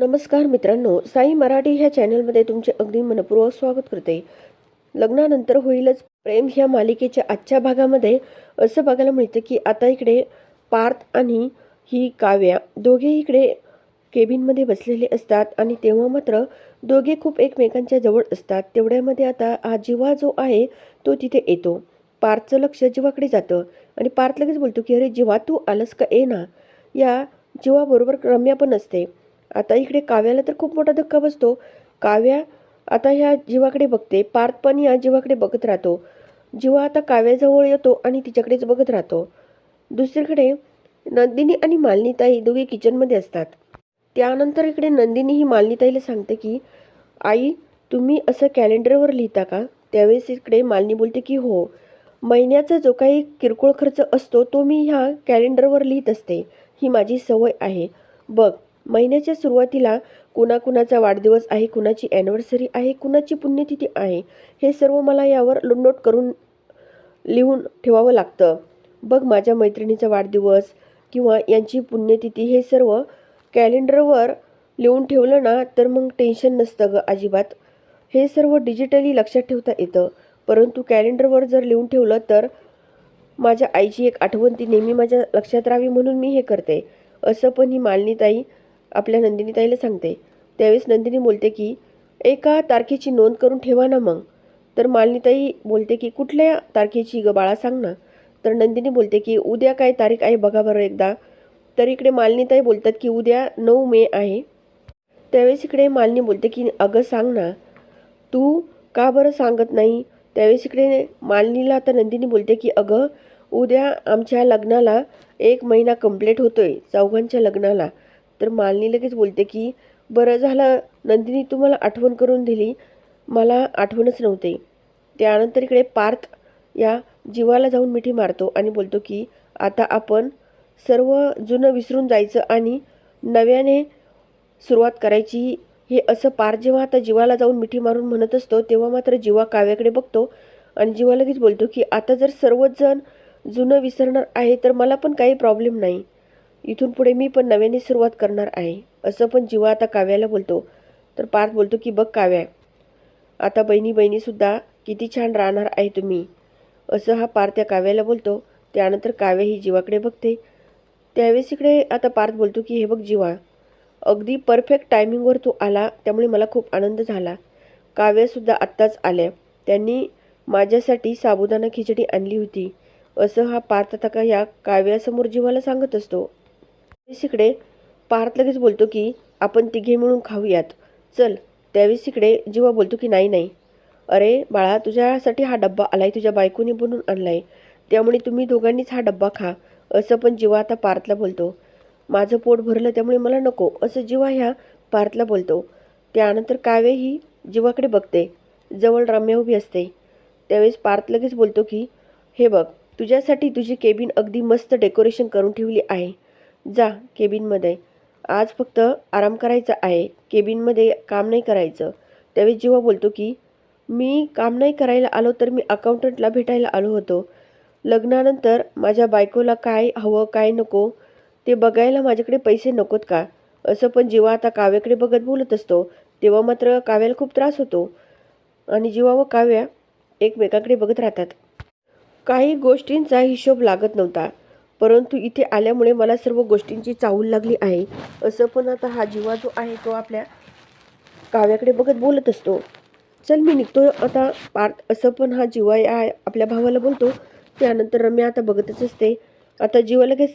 नमस्कार मित्रांनो साई मराठी ह्या चॅनलमध्ये तुमचे अगदी मनपूर्वक स्वागत करते. लग्नानंतर होईलच प्रेम ह्या मालिकेच्या आजच्या भागामध्ये. असं बघायला मिळतं की आता इकडे पार्थ आणि ही काव्या दोघे इकडे केबिनमध्ये बसलेले असतात आणि तेव्हा मात्र दोघे खूप एकमेकांच्या जवळ असतात. तेवढ्यामध्ये आता हा जीवा जो आहे तो तिथे येतो. पार्थचं लक्ष जीवाकडे जातं आणि पार्थ लगेच बोलतो की अरे जीवा तू आलंस का? ये ना. या जीवाबरोबर रम्या पण असते. आता इकडे काव्याला तर खूप मोठा धक्का बसतो. काव्या आता ह्या जीवाकडे बघते. पार्थ पण या जीवाकडे बघत राहतो. जीवा आता काव्याजवळ येतो आणि तिच्याकडेच बघत राहतो. दुसरीकडे नंदिनी आणि मालिनीताई दोघे किचनमध्ये असतात. त्यानंतर इकडे नंदिनी ही मालिनीताईला सांगते की आई तुम्ही असं कॅलेंडरवर लिहिता का? त्यावेळेस इकडे मालिनी बोलते की हो. महिन्याचा जो काही किरकोळ खर्च असतो तो मी ह्या कॅलेंडरवर लिहित असते. ही माझी सवय आहे. बघ महिन्याच्या सुरुवातीला कुणाकुणाचा वाढदिवस आहे कुणाची ॲनिव्हर्सरी आहे कुणाची पुण्यतिथी आहे हे सर्व मला यावर नोट करून लिहून ठेवावं लागतं. बघ माझ्या मैत्रिणीचा वाढदिवस किंवा यांची पुण्यतिथी हे सर्व कॅलेंडरवर लिहून ठेवलं ना तर मग टेन्शन नसतं गं अजिबात. हे सर्व डिजिटली लक्षात ठेवता येतं. परंतु कॅलेंडरवर जर लिहून ठेवलं तर माझ्या आईची एक आठवण ती नेहमी माझ्या लक्षात राहावी म्हणून मी हे करते. असं पण ही मालनीताई आपल्या नंदिनीताईला सांगते. त्यावेळेस नंदिनी बोलते की एका तारखेची नोंद करून ठेवा ना मग. तर मालिनीताई बोलते की कुठल्या तारखेची ग बाळा सांग ना. तर नंदिनी बोलते की उद्या काय तारीख आहे बघा बरं एकदा. तर इकडे मालिनीताई बोलतात की उद्या नऊ मे आहे. त्यावेळेस इकडे मालिनी बोलते की अगं सांग ना. तू का बरं सांगत नाही? त्यावेळेस इकडे मालिनीला आता नंदिनी बोलते की अगं उद्या आमच्या लग्नाला एक महिना कंप्लीट होतोय चौघांच्या लग्नाला. तर मालिनी लगेच बोलते की बरं झालं नंदिनी तुम्हाला आठवण करून दिली. मला आठवणच नव्हते. त्यानंतर इकडे पार्थ या जीवाला जाऊन मिठी मारतो आणि बोलतो की आता आपण सर्व जुनं विसरून जायचं आणि नव्याने सुरुवात करायची. हे असं पार जेव्हा आता जीवाला जाऊन मिठी मारून म्हणत असतो तेव्हा मात्र जीवा काव्याकडे बघतो आणि जीवा लगेच बोलतो की आता जर सर्वच जण जुनं विसरणार आहे तर मला पण काही प्रॉब्लेम नाही. इथून पुढे मी पण नव्याने सुरुवात करणार आहे. असं पण जीवा आता काव्याला बोलतो. तर पार्थ बोलतो की बघ काव्या आता बहिणी बहिणीसुद्धा किती छान राहणार आहे तुम्ही. असं हा पार्थ त्या काव्याला बोलतो. त्यानंतर काव्या ही जीवाकडे बघते. त्यावेळेस इकडे आता पार्थ बोलतो की हे बघ जीवा अगदी परफेक्ट टायमिंगवर तो आला त्यामुळे मला खूप आनंद झाला. काव्यासुद्धा आत्ताच आल्या. त्यांनी माझ्यासाठी साबुदाणा खिचडी आणली होती. असं हा पार्थ आता का या काव्यासमोर जीवाला सांगत असतो. इकडे पार्थ लगेच बोलतो की आपण तिघे मिळून खाऊयात. चल. त्यावेळेस इकडे जीवा बोलतो की नाही नाही. अरे बाळा तुझ्यासाठी हा डब्बा आलाय तुझ्या बायकोने बनवून आणलाय. त्यामुळे तुम्ही दोघांनीच हा डब्बा खा. असं पण जीवा आता पार्थला बोलतो. माझं पोट भरलं त्यामुळे मला नको. असं जीवा ह्या पार्थला बोलतो. त्यानंतर काव्य ही जीवाकडे बघते. जवळ रम्या उभी असते. त्यावेळेस पार्थ लगेच बोलतो की हे बघ तुझ्यासाठी तुझी केबिन अगदी मस्त डेकोरेशन करून ठेवली आहे. जा केबिनमध्ये. आज फक्त आराम करायचा आहे. केबिनमध्ये काम नाही करायचं. त्यावेळी जेव्हा बोलतो की मी काम नाही करायला आलो तर मी अकाउंटंटला भेटायला आलो होतो. लग्नानंतर माझ्या बायकोला काय हवं काय नको ते बघायला माझ्याकडे पैसे नकोत का? असं पण जेव्हा आता काव्याकडे बघत बोलत असतो. तेव्हा मात्र काव्याला खूप त्रास होतो. आणि जेव्हा व काव्या एकमेकाकडे बघत राहतात. काही गोष्टींचा हिशोब लागत नव्हता. परंतु इथे आल्यामुळे मला सर्व गोष्टींची चाहूल लागली आहे. असं पण आता हा जीवा जो आहे तो आपल्या काव्याकडे बघत बोलत असतो. चल मी निघतो आता पार्थ. असं पण हा जीवा या आपल्या भावाला बोलतो. त्यानंतर रम्या आता बघतच असते. आता जीवा लगेच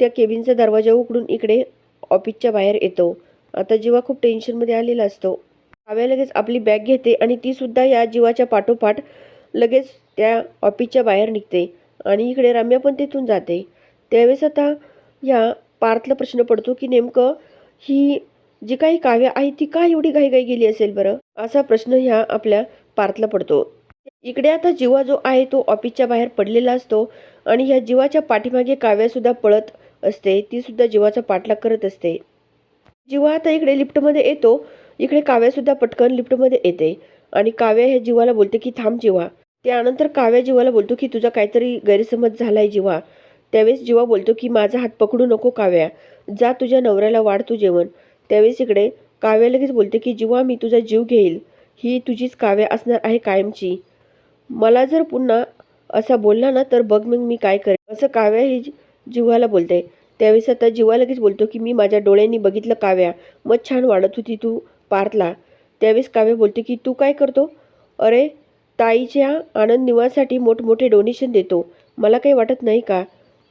त्या केबिनचा दरवाजा उघडून इकडे ऑफिसच्या बाहेर येतो. आता जीवा खूप टेन्शनमध्ये आलेला असतो. काव्या लगेच आपली बॅग घेते आणि ती सुद्धा या जीवाच्या पाठोपाठ लगेच त्या ऑफिसच्या बाहेर निघते. आणि इकडे रम्या पण तिथून जाते. त्यावेळेस आता या पार्थला प्रश्न पडतो की नेमकं ही जी काही काव्य आहे ती का एवढी घाईघाई गेली असेल बरं? असा प्रश्न ह्या आपल्या पार्थला पडतो. इकडे आता जीवा जो आहे तो ऑफिसच्या बाहेर पडलेला असतो आणि ह्या जीवाच्या पाठीमागे काव्यासुद्धा पळत असते. ती सुद्धा जीवाचा पाठलाग करत असते. जीवा आता इकडे लिफ्टमध्ये येतो. इकडे काव्यासुद्धा पटकन लिफ्टमध्ये येते. आणि काव्या ह्या जीवाला बोलते की थांब जीवा त्यानंतर काव्या जीवाला बोलतो की तुझा काहीतरी गैरसमज झालाय जीवा. त्यावेळेस जीवा बोलतो की माझा हात पकडू नको काव्या. जा तुझ्या नवऱ्याला वाढ तू जेवण. त्यावेळेस इकडे काव्या लगेच बोलते की जीवा मी तुझा जीव घेईल. ही तुझीच काव्या असणार आहे कायमची. मला जर पुन्हा असा बोलला ना तर बघ मग मी काय करेन. असं काव्या ही जीवाला बोलते. त्यावेळेस आता जीवा लगेच बोलतो की मी माझ्या डोळ्यांनी बघितलं काव्या. मग छान वाढत होती तू पार्थला त्यावेळेस काव्या बोलते की तू काय करतो? अरे ताईच्या आनंद निवासाठी मोठमोठे डोनेशन देतो. मला काही वाटत नाही का?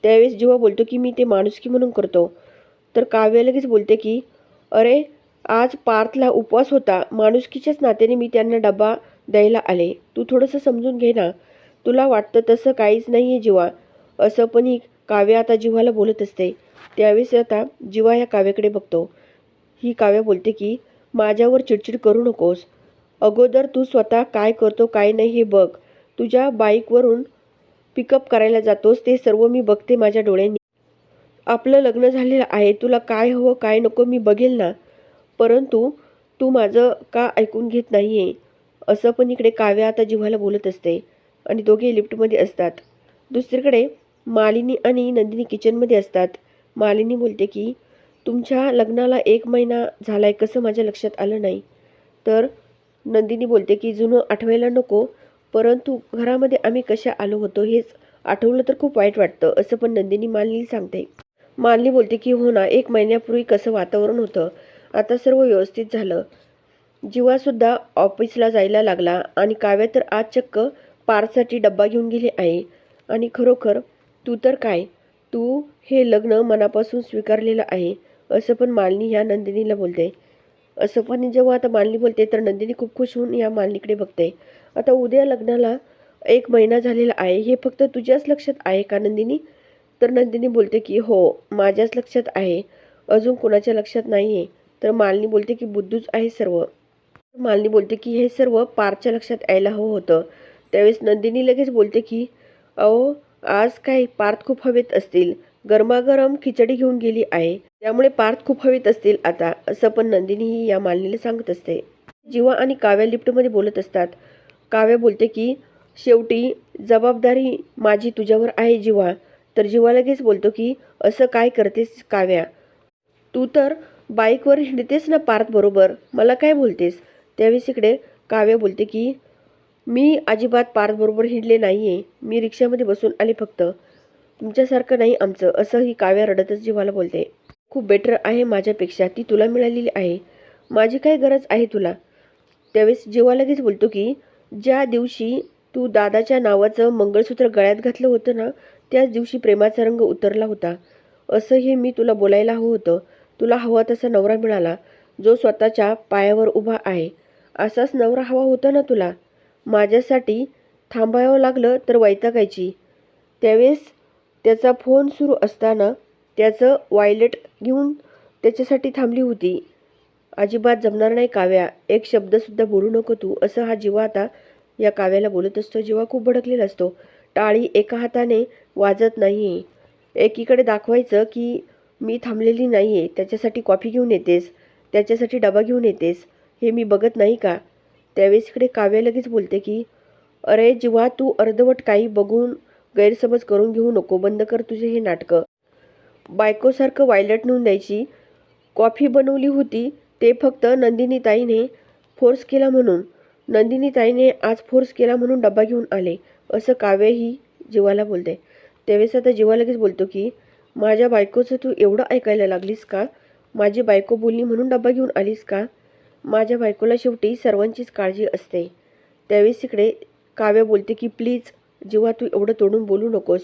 त्यावेळेस जेव्हा बोलतो की मी ते माणुसकी म्हणून करतो तर काव्य लगेच बोलते की अरे आज पार्थला उपवास होता. माणुसकीच्याच नात्याने मी त्यांना डबा द्यायला आले. तू थोडंसं समजून घे ना. तुला वाटतं तसं काहीच नाही आहे जीवा. असं पण ही काव्य आता जीवाला बोलत असते. त्यावेळेस आता जीवा ह्या काव्याकडे बघतो. ही काव्य बोलते की माझ्यावर चिडचिड करू नकोस. अगोदर तू स्वतः काय करतो काय नाही हे बघ. तुझ्या बाईकवरून पिकअप करायला जातोस ते सर्व मी बघते माझ्या डोळ्यांनी. आपलं लग्न झालेलं आहे तुला काय हवं काय नको मी बघेल ना. परंतु तू माझं का ऐकून घेत नाही आहे असं पण इकडे काव्या आता जिव्हाला बोलत असते. आणि दोघे लिफ्टमध्ये असतात. दुसरीकडे मालिनी आणि नंदिनी किचनमध्ये असतात. मालिनी बोलते की तुमच्या लग्नाला एक महिना झाला आहे कसं माझ्या लक्षात आलं नाही? तर नंदिनी बोलते की जुनं आठवायला नको परंतु घरामध्ये आम्ही कशा आलो होतो हेच आठवलं तर खूप वाईट वाटतं असं पण नंदिनी मालिनी सांगते. मालिनी बोलते की हो ना एक महिन्यापूर्वी कसं वातावरण होतं? आता सर्व व्यवस्थित झालं. जीवासुद्धा ऑफिसला जायला लागला आणि काव्या तर आज चक्क पारसाठी डब्बा घेऊन गेली आहे. आणि खरोखर तू तर काय? तू हे लग्न मनापासून स्वीकारलेलं आहे असं पण मालिनी ह्या नंदिनीला बोलते. असं जेव्हा आता मालिनी बोलते तर नंदिनी खूप खुश होऊन या मालिनीकडे बघते. आता उद्या लग्नाला एक महिना झालेला आहे हे फक्त तुझ्याच लक्षात आहे का नंदिनी? तर नंदिनी बोलते की हो माझ्याच लक्षात आहे. अजून कोणाच्या लक्षात नाही आहे तर मालिनी बोलते की बुद्धूच आहे सर्व. मालिनी बोलते की हे सर्व पारच्या लक्षात यायला हवं होतं. त्यावेळेस नंदिनी लगेच बोलते की अहो आज काय पार्थ खूप हवेत असतील. गरमागरम खिचडी घेऊन गेली आहे. त्यामुळे पार्थ खूप हवेत असतील आता असं पण नंदिनीही या मालिनीला सांगत असते. जीवा आणि काव्या लिफ्टमध्ये बोलत असतात. काव्या बोलते की शेवटी जबाबदारी माझी तुझ्यावर आहे जीवा. तर जीवा लगेच बोलतो की असं काय करतेस काव्या? तू तर बाईकवर हिंडतेस ना पार्थ बरोबर? मला काय बोलतेस? त्यावेळेस इकडे काव्या बोलते की मी अजिबात पार्थबरोबर हिंडले नाही आहे मी रिक्षामध्ये बसून आले फक्त. तुमच्यासारखं नाही आमचं असं ही काव्या रडतच जीवाला बोलते. खूप बेटर आहे माझ्यापेक्षा ती तुला मिळालेली आहे. माझी काय गरज आहे तुला? त्यावेळेस जीवा लगेच बोलतो की ज्या दिवशी तू दादाच्या नावाचं मंगळसूत्र गळ्यात घातलं होतं ना त्याच दिवशी प्रेमाचा रंग उतरला होता. असं हे मी तुला बोलायला हवं होतं. तुला हवा तसा नवरा मिळाला जो स्वतःच्या पायावर उभा आहे. असाच नवरा हवा होता ना तुला? माझ्यासाठी थांबावं लागलं तर वैतागायची. त्यावेळेस त्याचा फोन सुरू असताना त्याचं वायलेट घेऊन त्याच्यासाठी थांबली होती. अजिबात जमणार नाही काव्या. एक शब्दसुद्धा बोलू नको तू असं हा जीवा आता या काव्याला बोलत असतो जीवा खूप भडकलेला असतो. टाळी एका हाताने वाजत नाही. एकीकडे दाखवायचं की मी थांबलेली नाही आहे त्याच्यासाठी कॉफी घेऊन येतेस. त्याच्यासाठी डबा घेऊन येतेस. हे मी बघत नाही का? त्यावेळेस इकडे काव्या लगेच बोलते की अरे जीवा तू अर्धवट काही बघून गैरसमज करून घेऊ नको बंद कर तुझे हे नाटकं. बायकोसारखं वायलट नेऊन द्यायची. कॉफी बनवली होती ते फक्त नंदिनीताईने फोर्स केला म्हणून. नंदिनीताईने आज फोर्स केला म्हणून डबा घेऊन आले. असं काव्य ही जीवाला बोलते. त्यावेळेस आता जीवा लगेच बोलतो की माझ्या बायकोचं तू एवढं ऐकायला लागलीस का? माझी बायको बोलली म्हणून डबा घेऊन आलीस का? माझ्या बायकोला शेवटी सर्वांचीच काळजी असते. त्यावेळेस इकडे काव्य बोलते की प्लीज जेव्हा तू एवढं तोडून बोलू नकोस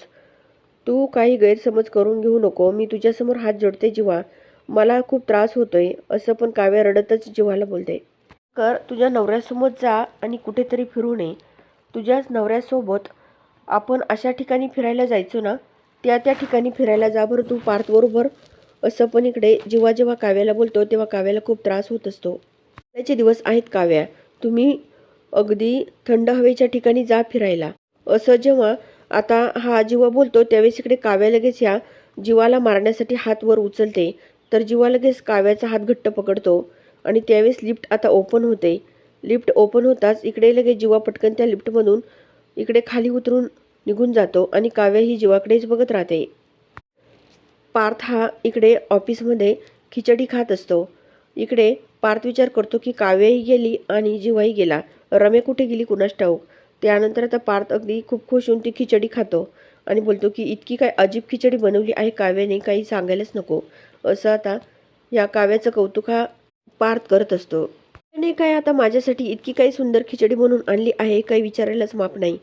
तू काही गैरसमज करून घेऊ नको. मी तुझ्यासमोर हात जोडते जेव्हा मला खूप त्रास होतोय असं पण काव्या रडतच जीवाला बोलते. कर तुझ्या नवऱ्यासमोर जा आणि कुठेतरी फिरू नये. तुझ्याच नवऱ्यासोबत आपण अशा ठिकाणी फिरायला जायचो ना त्या त्या ठिकाणी फिरायला जा बरं तू पार्थबरोबर असं पण इकडे जेव्हा जेव्हा काव्याला बोलतो तेव्हा काव्याला खूप त्रास होत असतो. त्याचे दिवस आहेत काव्या. तुम्ही अगदी थंड हवेच्या ठिकाणी जा फिरायला. असं जेव्हा आता हा जीवा बोलतो त्यावेळेस इकडे काव्या लगेच ह्या जीवाला मारण्यासाठी हात वर उचलते. तर जीवा लगेच काव्याचा हात घट्ट पकडतो आणि त्यावेळेस लिफ्ट आता ओपन होते. लिफ्ट ओपन होताच इकडे लगेच जीवा पटकन त्या लिफ्टमधून इकडे खाली उतरून निघून जातो आणि काव्या ही जीवाकडेच बघत राहते. पार्थ हा इकडे ऑफिसमध्ये खिचडी खात असतो. इकडे पार्थ विचार करतो की काव्याही गेली आणि जीवाही गेला. रम्या कुठे गेली? कुणास ठाऊक? त्यानंतर आता पार्थ अगदी खूप खुश होऊन ती खिचडी खातो आणि बोलतो की इतकी काय अजीब खिचडी बनवली आहे काव्याने काही सांगायलाच नको. असं आता या काव्याचं कौतुक हा पार्थ करत असतो. त्याने काय आता माझ्यासाठी इतकी काही सुंदर खिचडी बनवून आणली आहे काही विचारायलाच माप नाही.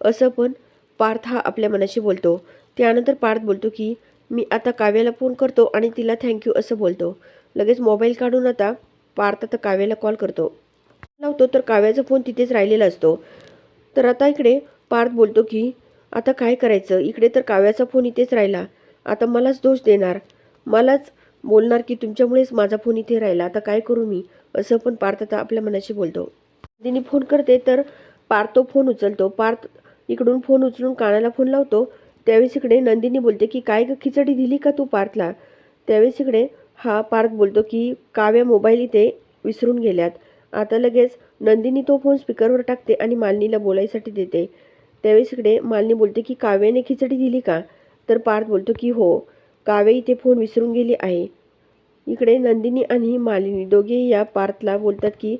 असं पण पार्थ हा आपल्या मनाशी बोलतो. त्यानंतर पार्थ बोलतो की मी आता काव्याला फोन करतो आणि तिला थँक्यू असं बोलतो. लगेच मोबाईल काढून आता पार्थ आता काव्याला कॉल करतो. लावतो. तर काव्याचा फोन तिथेच राहिलेला असतो. तर आता इकडे पार्थ बोलतो की आता काय करायचं? इकडे तर काव्याचा फोन इथेच राहिला. आता मलाच दोष देणार. मलाच बोलणार की तुमच्यामुळेच माझा फोन इथे राहिला. आता काय करू मी? असं पण पार्थ आता आपल्या मनाशी बोलतो. तिने फोन करते तर पार्थ तो फोन उचलतो. पार्थ इकडून फोन उचलून कानाला फोन लावतो. त्यावेळेस इकडे नंदिनी बोलते की काय ग खिचडी दिली का तू पार्थला? त्यावेळेस इकडे हा पार्थ बोलतो की काव्या मोबाईल इथे विसरून गेल्यात. आता लगेच नंदिनी तो फोन स्पीकरवर टाकते आणि मालिनीला बोलायसाठी देते. त्यावेळेस इकडे मालिनी बोलते की काव्याने खिचडी दिली का? तर पार्थ बोलतो की हो. काव्या इथे फोन विसरून गेली आहे. इकडे नंदिनी आणि मालिनी दोघेही या पार्थला बोलतात की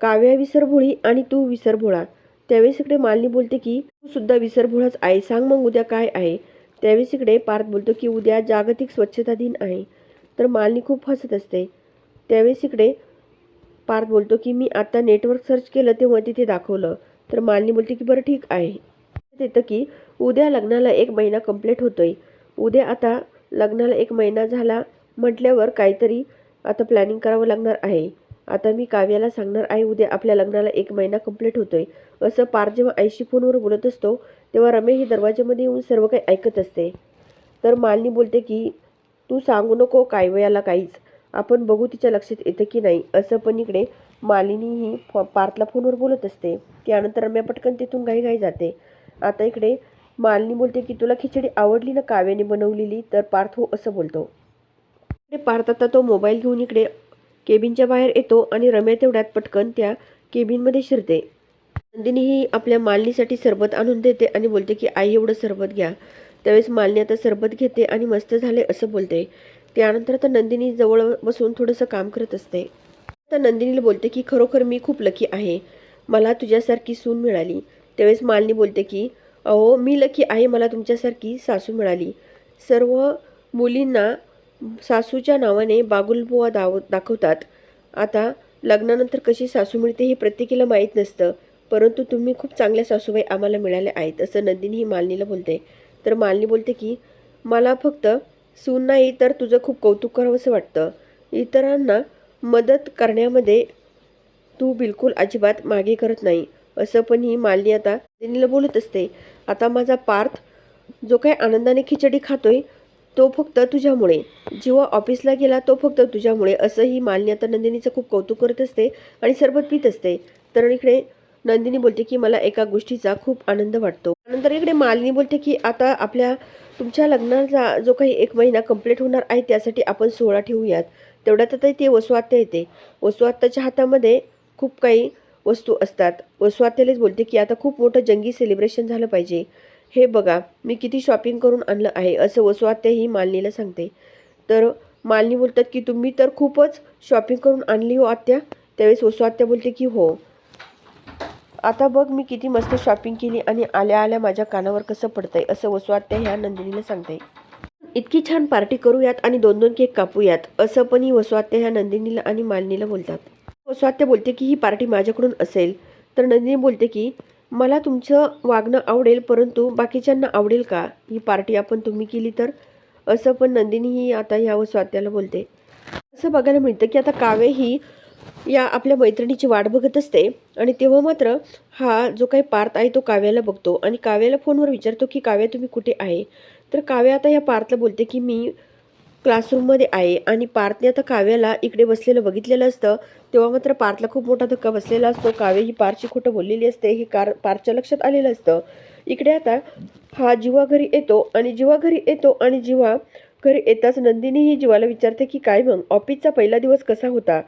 काव्या विसरभोळी आणि तू विसरभोळा. त्यावेळेस इकडे मालिनी बोलते की तू सुद्धा विसरभोळाच आहे. सांग मग उद्या काय आहे? त्यावेळेस इकडे पार्थ बोलतो की उद्या जागतिक स्वच्छता दिन आहे. तर मालिनी खूप हसत असते. त्यावेळेस इकडे पार्थ बोलतो की मी आता नेटवर्क सर्च केलं तेव्हा तिथे दाखवलं. तर मालिनी बोलते की बरं ठीक आहे. येतं की उद्या लग्नाला एक महिना कंप्लीट होतोय. उद्या आता लग्नाला एक महिना झाला म्हटल्यावर काहीतरी आता प्लॅनिंग करावं लागणार आहे. आता मी काव्याला सांगणार आहे उद्या आपल्या लग्नाला एक महिना कंप्लीट होतोय. असं पार्थ जेव्हा आईशी फोनवर बोलत असतो तेव्हा रमे ही दरवाजामध्ये येऊन सर्व काही ऐकत असते. तर मालिनी बोलते की तू सांगू नको काव्याला काहीच. आपण बघू तिच्या लक्षात येतं की नाही. असं पण इकडे मालिनी ही पार्थला फोनवर बोलत असते. त्यानंतर रम्या पटकन तिथून घाई घाई जाते. आता इकडे मालिनी बोलते की तुला खिचडी आवडली ना काव्याने बनवलेली? तर पार्थ हो असं बोलतो. इकडे पार्थ आता तो मोबाईल घेऊन इकडे केबिनच्या बाहेर येतो आणि रम्या तेवढ्यात पटकन त्या केबिनमध्ये शिरते. नंदिनी ही आपल्या मालिनीसाठी सरबत आणून देते आणि बोलते की आई एवढं सरबत घ्या. त्यावेळेस मालिनी आता सरबत घेते आणि मस्त झाले असं बोलते. त्यानंतर आता नंदिनी जवळ बसून थोडंसं काम करत असते. आता नंदिनीला बोलते की खरोखर मी खूप लकी आहे. मला तुझ्यासारखी सून मिळाली. त्यावेळेस मालनी बोलते की अहो मी लकी आहे मला तुमच्यासारखी सासू मिळाली. सर्व मुलींना सासूच्या नावाने बागुलबुवा दाव दाखवतात. आता लग्नानंतर कशी सासू मिळते हे प्रत्येकीला माहीत नसतं परंतु तुम्ही खूप चांगल्या सासूबाई आम्हाला मिळाल्या आहेत असं नंदिनी ही मालनीला बोलते. तर मालनी बोलते की मला फक्त सून नाही तर तुझं खूप कौतुक करावंसं वाटतं. इतरांना मदत करण्यामध्ये तू बिलकुल अजिबात मागे करत नाही. असं पण ही मालिनी आता दिनीला बोलत असते. आता माझा पार्थ जो काही आनंदाने खिचडी खातोय तो फक्त तुझ्यामुळे. जेव्हा ऑफिसला गेला तो फक्त तुझ्यामुळे. असं ही मालिनी आता नंदिनीचं खूप कौतुक करत असते आणि सरबत पित असते. तर इकडे नंदिनी बोलते की मला एका गोष्टीचा खूप आनंद वाटतो. नंतर इकडे मालिनी बोलते की आता आपल्या तुमच्या लग्नाचा जो काही एक महिना कंप्लीट होणार आहे त्यासाठी आपण सोहळा ठेवूयात. तेवढ्यात आता ते वसुआत्या येते. वसुआत्याच्या हातामध्ये खूप काही वस्तू असतात. वसुआत्यालाच बोलते की आता खूप मोठं जंगी सेलिब्रेशन झालं पाहिजे. हे बघा मी किती शॉपिंग करून आणलं आहे असं वसुआत्या ही मालनीला सांगते. तर मालनी बोलतात की तुम्ही तर खूपच शॉपिंग करून आणली हो आत्या. त्यावेळेस वसुआत्या बोलते की हो. आता बघ मी किती मस्त शॉपिंग केली आणि आल्या आल्या माझ्या कानावर कसं पडतंय असं वसुआत्या ह्या नंदिनीला सांगते. इतकी छान पार्टी करूयात आणि दोन दोन केक कापूयात असं पण ही वसुआत्या ह्या नंदिनीला आणि मालिनीला बोलतात. वसुआत्या बोलते की ही पार्टी माझ्याकडून असेल. तर नंदिनी बोलते की मला तुमचं वागणं आवडेल परंतु बाकीच्यांना आवडेल का? ही पार्टी आपण तुम्ही केली तर? असं पण नंदिनी ही आता ह्या वसवात्याला बोलते. असं बघायला मिळतं की आता कावे ही या आपल्या मैत्रिणीची वाट बघत असते आणि तेव्हा मात्र हा जो काही पार्थ आहे तो काव्याला बघतो. आणि काव्याला फोनवर विचारतो की काव्या तुम्ही कुठे आहे? तर काव्या आता या पार्थला बोलते की मी क्लासरूममध्ये आहे. आणि पार्थने आता काव्याला इकडे बसलेलं बघितलेलं असतं. तेव्हा मात्र पार्थला खूप मोठा धक्का बसलेला असतो. काव्य ही पारची खोटं बोललेली असते. हे कार पारच्या लक्षात आलेलं असतं. इकडे आता हा जीवा घरी येतो आणि जीवा घरी येतो आणि जीवा घरी येताच नंदिनी ही जीवाला विचारते की काय मग? ऑफिसचा पहिला दिवस कसा होता?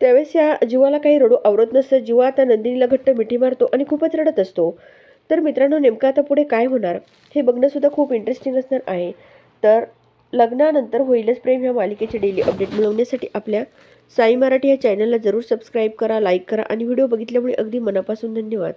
त्यावेळेस या जीवाला काही रडू आवरत नसतं. जीवा आता नंदिनीला घट्ट मिठी मारतो आणि खूपच रडत असतो. तर मित्रांनो नेमकं आता पुढे काय होणार हे बघणंसुद्धा खूप इंटरेस्टिंग असणार आहे. तर लग्नानंतर होईलच प्रेम ह्या मालिकेचे डेली अपडेट मिळवण्यासाठी आपल्या साई मराठी या चॅनलला जरूर सबस्क्राईब करा लाईक करा आणि व्हिडिओ बघितल्यामुळे अगदी मनापासून धन्यवाद.